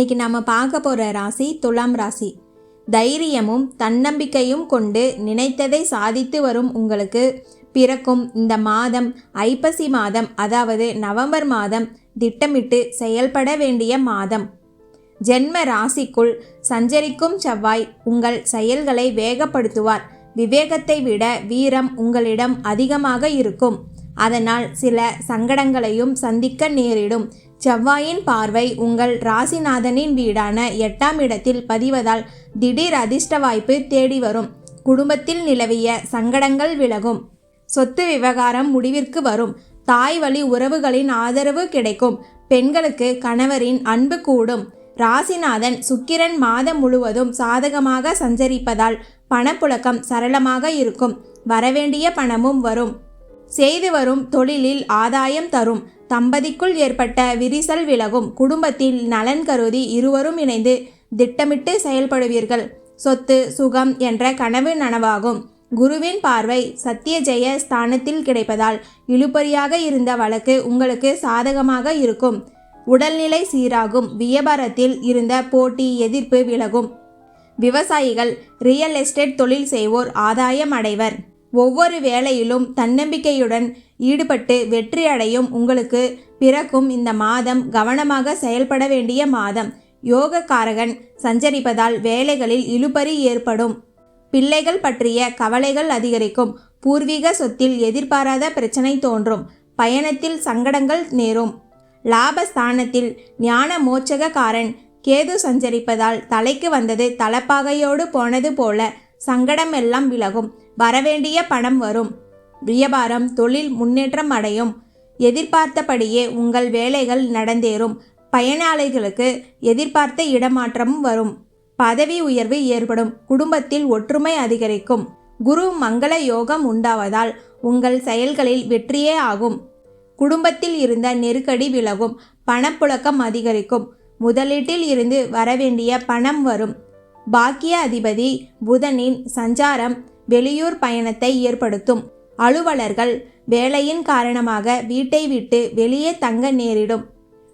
இன்னைக்கு நம்ம பார்க்க போகிற ராசி துலாம் ராசி. தைரியமும் தன்னம்பிக்கையும் கொண்டு நினைத்ததை சாதித்து வரும் உங்களுக்கு. பிறக்கும் இந்த மாதம் ஐப்பசி மாதம் அதாவது நவம்பர் மாதம் திட்டமிட்டு செயல்பட வேண்டிய மாதம். ஜென்ம ராசிக்குள் சஞ்சரிக்கும் செவ்வாய் உங்கள் செயல்களை வேகப்படுத்துவார். விவேகத்தை விட வீரம் உங்களிடம் அதிகமாக இருக்கும். அதனால் சில சங்கடங்களையும் சந்திக்க நேரிடும். செவ்வாயின் பார்வை உங்கள் ராசிநாதனின் வீடான எட்டாம் இடத்தில் பதிவதால் திடீர் அதிர்ஷ்ட வாய்ப்பு தேடி வரும். குடும்பத்தில் நிலவிய சங்கடங்கள் விலகும். சொத்து விவகாரம் முடிவிற்கு வரும். தாய் வழி உறவுகளின் ஆதரவு கிடைக்கும். பெண்களுக்கு கணவரின் அன்பு கூடும். ராசிநாதன் சுக்கிரன் மாதம் முழுவதும் சாதகமாக சஞ்சரிப்பதால் பணப்புழக்கம் சரளமாக இருக்கும். வரவேண்டிய பணமும் வரும். செய்து வரும் தொழிலில் ஆதாயம் தரும். தம்பதிக்குள் ஏற்பட்ட விரிசல் விலகும். குடும்பத்தில் நலன் கருதி இருவரும் இணைந்து திட்டமிட்டு செயல்படுவீர்கள். சொத்து சுகம் என்ற கனவு நனவாகும். குருவின் பார்வை சத்திய ஜெய ஸ்தானத்தில் கிடைப்பதால் இழுபறியாக இருந்த வழக்கு உங்களுக்கு சாதகமாக இருக்கும். உடல்நிலை சீராகும். வியாபாரத்தில் இருந்த போட்டி எதிர்ப்பு விலகும். விவசாயிகள் ரியல் எஸ்டேட் தொழில் செய்வோர் ஆதாயம் அடைவர். ஒவ்வொரு வேலையிலும் தன்னம்பிக்கையுடன் ஈடுபட்டு வெற்றி அடையும் உங்களுக்கு பிறக்கும் இந்த மாதம் கவனமாக செயல்பட வேண்டிய மாதம். யோகக்காரகன் சஞ்சரிப்பதால் வேலைகளில் இழுபறி ஏற்படும். பிள்ளைகள் பற்றிய கவலைகள் அதிகரிக்கும். பூர்வீக சொத்தில் எதிர்பாராத பிரச்சனை தோன்றும். பயணத்தில் சங்கடங்கள் நேரும். லாபஸ்தானத்தில் ஞான மோட்சகக்காரன் கேது சஞ்சரிப்பதால் தலைக்கு வந்தது தலப்பாகையோடு போனது போல சங்கடம் எல்லாம் விலகும். வரவேண்டிய பணம் வரும். வியாபாரம் தொழில் முன்னேற்றம் அடையும். எதிர்பார்த்தபடியே உங்கள் வேலைகள் நடந்தேறும். பயனாளிகளுக்கு எதிர்பார்த்த இடமாற்றமும் வரும். பதவி உயர்வு ஏற்படும். குடும்பத்தில் ஒற்றுமை அதிகரிக்கும். குரு மங்கள யோகம் உண்டாவதால் உங்கள் செயல்களில் வெற்றியே ஆகும். குடும்பத்தில் இருந்த நெருக்கடி விலகும். பணப்புழக்கம் அதிகரிக்கும். முதலீட்டில் இருந்து வரவேண்டிய பணம் வரும். பாக்கிய அதிபதி புதனின் சஞ்சாரம் வெளியூர் பயணத்தை ஏற்படுத்தும். அலுவலர்கள் வேலையின் காரணமாக வீட்டை விட்டு வெளியே தங்க நேரிடும்.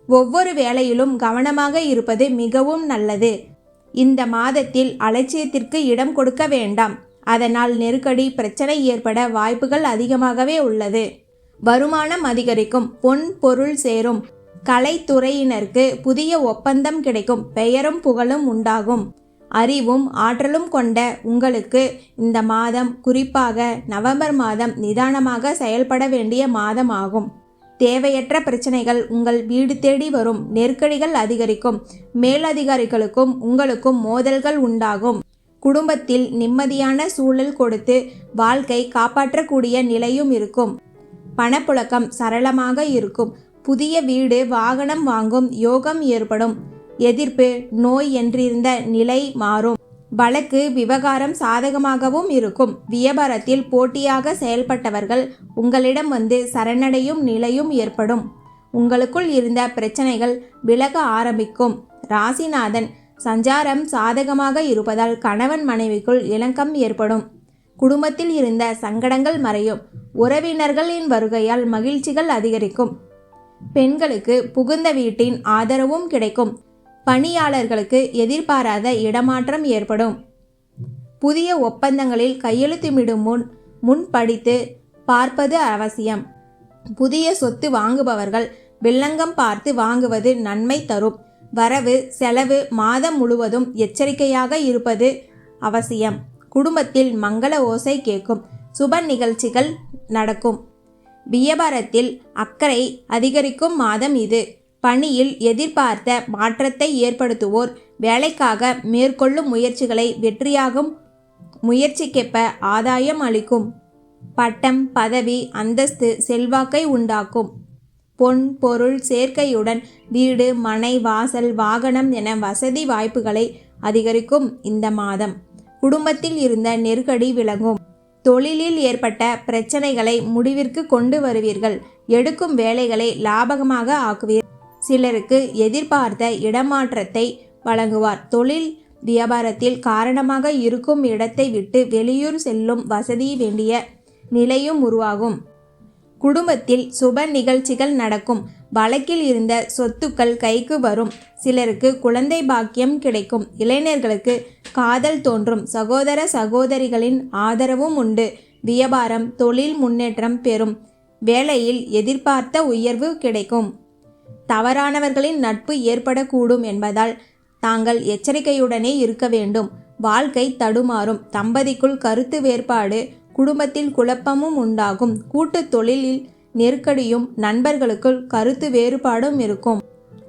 ஒவ்வொரு வேலையிலும் கவனமாக இருப்பது மிகவும் நல்லது. இந்த மாதத்தில் அலட்சியத்திற்கு இடம் கொடுக்க வேண்டாம். அதனால் நெருக்கடி பிரச்சனை ஏற்பட வாய்ப்புகள் அதிகமாகவே உள்ளது. வருமானம் அதிகரிக்கும் பொன் பொருள் சேரும். கலைத்துறையினருக்கு புதிய ஒப்பந்தம் கிடைக்கும் பெயரும் புகழும் உண்டாகும். அறிவும் ஆற்றலும் கொண்ட உங்களுக்கு இந்த மாதம் குறிப்பாக நவம்பர் மாதம் நிதானமாக செயல்பட வேண்டிய மாதம் ஆகும் தேவையற்ற பிரச்சனைகள் உங்கள் வீடு தேடி வரும் நெருக்கடிகள் அதிகரிக்கும் மேலதிகாரிகளுக்கும் உங்களுக்கும் மோதல்கள் உண்டாகும். குடும்பத்தில் நிம்மதியான சூழல் கொடுத்து வாழ்க்கை காப்பாற்றக்கூடிய நிலையும் இருக்கும். பணப்புழக்கம் சரளமாக இருக்கும். புதிய வீடு வாகனம் வாங்கும் யோகம் ஏற்படும். எதிர்ப்பு நோய் என்றிருந்த நிலை மாறும். வழக்கு விவகாரம் சாதகமாகவும் இருக்கும். வியாபாரத்தில் போட்டியாக செயல்பட்டவர்கள் உங்களிடம் வந்து சரணடையும் நிலையும் ஏற்படும். உங்களுக்குள் இருந்த பிரச்சனைகள் விலக ஆரம்பிக்கும். ராசிநாதன் சஞ்சாரம் சாதகமாக இருப்பதால் கணவன் மனைவிக்குள் இலக்கம் ஏற்படும். குடும்பத்தில் இருந்த சங்கடங்கள் மறையும். உறவினர்களின் வருகையால் மகிழ்ச்சிகள் அதிகரிக்கும். பெண்களுக்கு புகுந்த வீட்டின் ஆதரவும் கிடைக்கும். பணியாளர்களுக்கு எதிர்பாராத இடமாற்றம் ஏற்படும். புதிய ஒப்பந்தங்களில் கையெழுத்துமிடும் முன் முன் படித்து பார்ப்பது அவசியம். புதிய சொத்து வாங்குபவர்கள் வில்லங்கம் பார்த்து வாங்குவது நன்மை தரும். வரவு செலவு மாதம் முழுவதும் எச்சரிக்கையாக இருப்பது அவசியம். குடும்பத்தில் மங்கள ஓசை கேட்கும். சுப நிகழ்ச்சிகள் நடக்கும். வியாபாரத்தில் அக்கறை அதிகரிக்கும் மாதம் இது. பணியில் எதிர்பார்த்த மாற்றத்தை ஏற்படுத்துவோர். வேலைக்காக மேற்கொள்ளும் முயற்சிகளை வெற்றியாகும் முயற்சிக்கேற்ப ஆதாயம் அளிக்கும். பட்டம் பதவி அந்தஸ்து செல்வாக்கை உண்டாக்கும். பொன் பொருள் சேர்க்கையுடன் வீடு மனை வாசல் வாகனம் என வசதி வாய்ப்புகளை அதிகரிக்கும் இந்த மாதம். குடும்பத்தில் இருந்த நெருக்கடி விளங்கும். தொழிலில் ஏற்பட்ட பிரச்சனைகளை முடிவிற்கு கொண்டு வருவீர்கள். எடுக்கும் வேலைகளை லாபகமாக ஆக்குவீர். சிலருக்கு எதிர்பார்த்த இடமாற்றத்தை வழங்குவார். தொழில் வியாபாரத்தில் காரணமாக இருக்கும் இடத்தை விட்டு வெளியூர் செல்லும் வசதி வேண்டிய நிலையும் உருவாகும். குடும்பத்தில் சுப நிகழ்ச்சிகள் நடக்கும். வழக்கில் இருந்த சொத்துக்கள் கைக்கு வரும். சிலருக்கு குழந்தை பாக்கியம் கிடைக்கும். இளைஞர்களுக்கு காதல் தோன்றும். சகோதர சகோதரிகளின் ஆதரவும் உண்டு. வியாபாரம் தொழில் முன்னேற்றம் பெறும். வேலையில் எதிர்பார்த்த உயர்வு கிடைக்கும். தவறானவர்களின் நட்பு ஏற்படக்கூடும் என்பதால் தாங்கள் எச்சரிக்கையுடனே இருக்க வேண்டும். வாழ்க்கை தடுமாறும். தம்பதிக்குள் கருத்து வேறுபாடு குடும்பத்தில் குழப்பமும் உண்டாகும். கூட்டு தொழிலில் நெருக்கடியும் நண்பர்களுக்குள் கருத்து வேறுபாடும் இருக்கும்.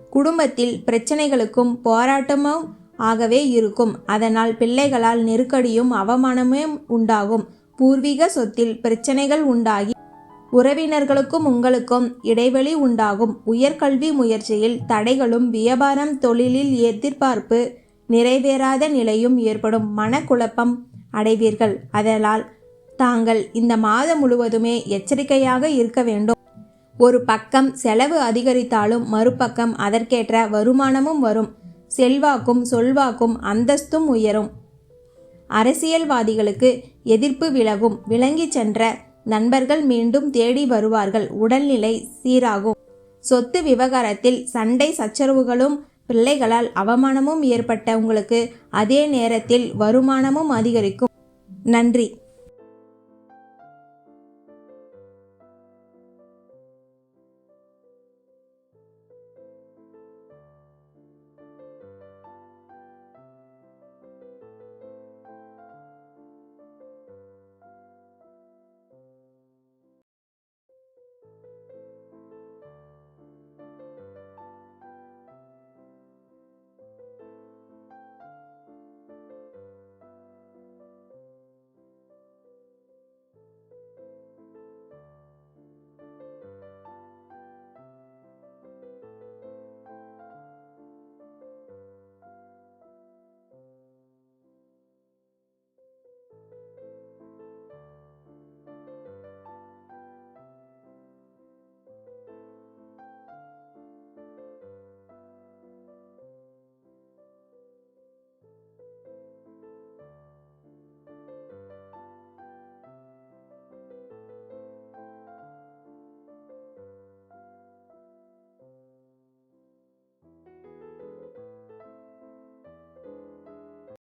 குடும்பத்தில் பிரச்சனைகளுக்கும் போராட்டமும் ஆகவே இருக்கும். அதனால் பிள்ளைகளால் நெருக்கடியும் அவமானமும் உண்டாகும். பூர்வீக சொத்தில் பிரச்சனைகள் உண்டாகி உறவினர்களுக்கும் உங்களுக்கும் இடைவெளி உண்டாகும். உயர்கல்வி முயற்சியில் தடைகளும் வியாபாரம் தொழிலில் எதிர்பார்ப்பு நிறைவேறாத நிலையும் ஏற்படும். மனக்குழப்பம் அடைவீர்கள். அதனால் தாங்கள் இந்த மாதம் முழுவதுமே எச்சரிக்கையாக இருக்க வேண்டும். ஒரு பக்கம் செலவு அதிகரித்தாலும் மறுபக்கம் அதற்கேற்ற வருமானமும் வரும். செல்வாக்கும் சொல்வாக்கும் அந்தஸ்தும் உயரும். அரசியல்வாதிகளுக்கு எதிர்ப்பு விலகும். விளங்கி சென்ற நண்பர்கள் மீண்டும் தேடி வருவார்கள். உடல்நிலை சீராகும். சொத்து விவகாரத்தில் சண்டை சச்சரவுகளும் பிள்ளைகளால் அவமானமும் ஏற்பட்ட உங்களுக்கு அதே நேரத்தில் வருமானமும் அதிகரிக்கும். நன்றி.